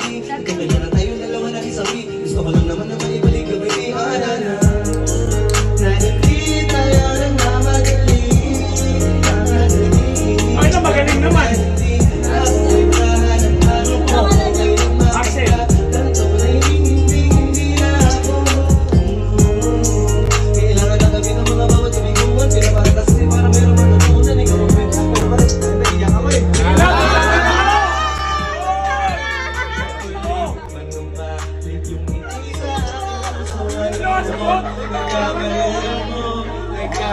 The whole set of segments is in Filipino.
believe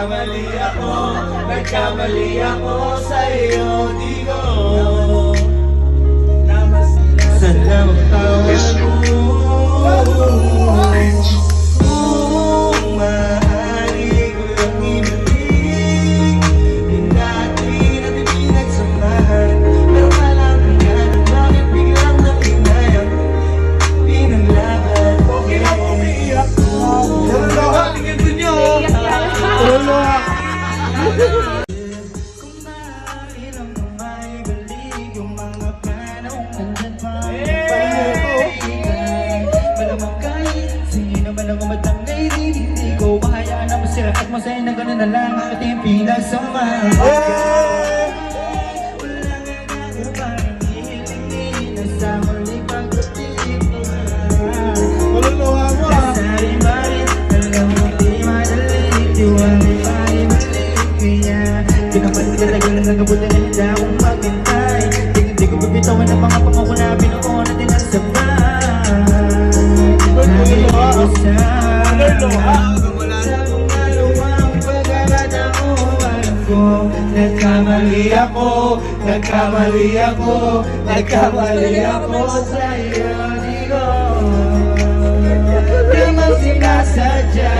Nagkamali ako, nagkamali ako sa iyo, di ko ng umadang lady Hindi ko mahayaan na masira at masaya na gano'n na lang ang ating pinasama Oh! Wala nga na kumparang hihiling na sa huli pagdating Nagabutan na hindi akong maghintay Hindi ko bibitawan ang mga pangako na binuo natin ang sabay Nagkamali ako, nagkamali ako, nagkamali ako sa iyo, Digo. Namang sinasadya.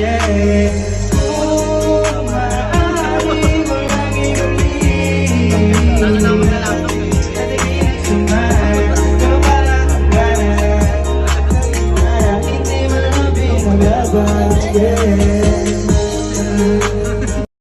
Yeah. yeah.